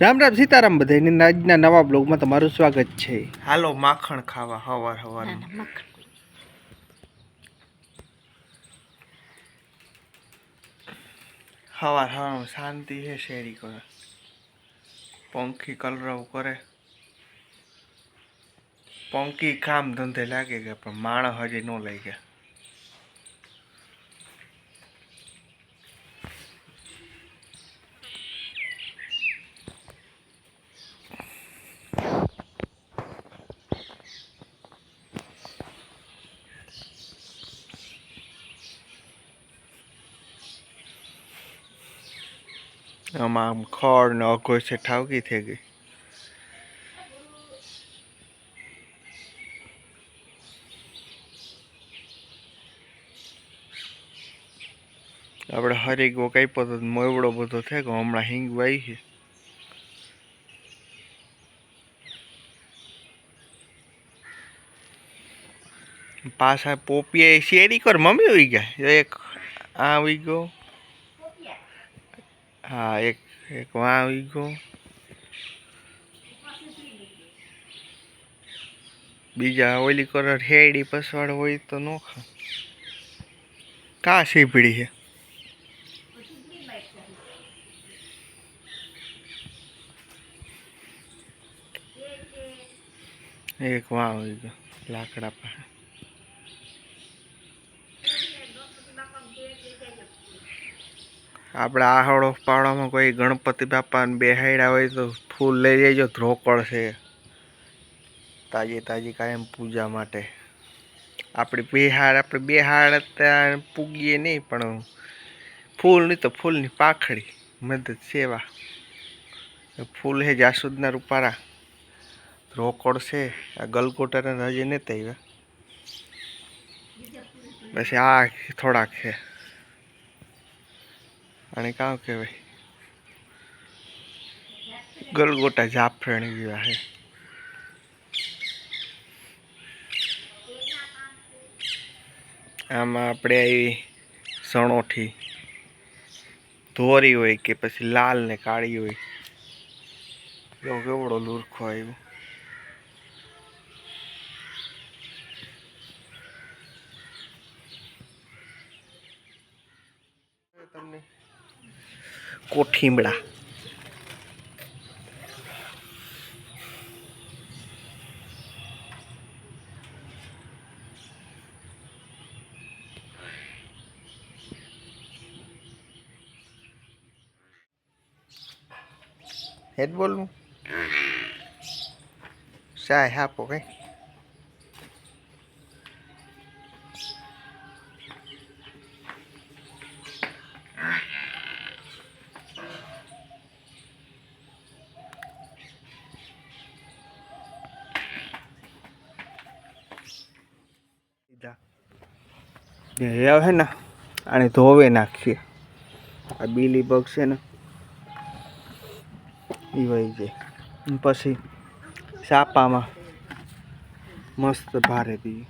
રામ રામ સીતારામ બધાની આજના નવા બ્લોગમાં તમારું સ્વાગત છે. હાલો માખણ ખાવા હવાર હવાર હવાર હવાર શાંતિ છે શેરી કરે. પંખી કલરવ કરે. પંખી કામ ધંધે લાગે ગયા પણ માણસ હજી ન લઈ ગયા. આમાં આમ ખડ ને અઘો છે, ઠાવકી થઈ ગઈ. આપણે હરીગો કાપ્યો તો મોવડો બધો થાય કે હમણાં હિંગ વાઈ છે. પાછા પોપીએ શેરી કર, મમ્મી ઉઈ ગયા? એક આ આવી ગયો. હા, એક એક વાં આવી ગયો. બીજા ઓલી કલર હેડી પસવાડ હોય તો નો ખા. કા સીપડી છે? એક વાં આવી ગયો, લાકડા પાસે. આપણે આહળો પાડોમાં કોઈ ગણપતિ બાપાને બેહાડ્યા હોય તો ફૂલ લઈ જજો ધ્રોકળ છે. તાજી તાજી કાયમ પૂજા માટે. આપણી બિહાર આપણે બિહાર ત્યાં પૂગીએ નહીં, પણ ફૂલ નહીં તો ફૂલની પાખડી, મદદ, સેવા. ફૂલ હે જાસૂદના રૂપારા. રોકડ છે, આ ગલગોટા હજી નથી આવ્યા. પછી આ થોડાક છે. અને કાં કહેવાય? ગલગોટા જાફરણી જેવા છે આમાં આપણે આવી સણોઠી ધોરી હોય કે પછી લાલ ને કાળી હોય. એવો કેવડો લુરખો આવ્યો. તમને કોઠીમડા. હેડ બોલવું. શાહ આપો કઈ હવે હે ને, આને ધોવે નાખીએ. આ બીલી પગ છે ને એ વહી જાય. પછી સાપામાં મસ્ત ભારે પીએ.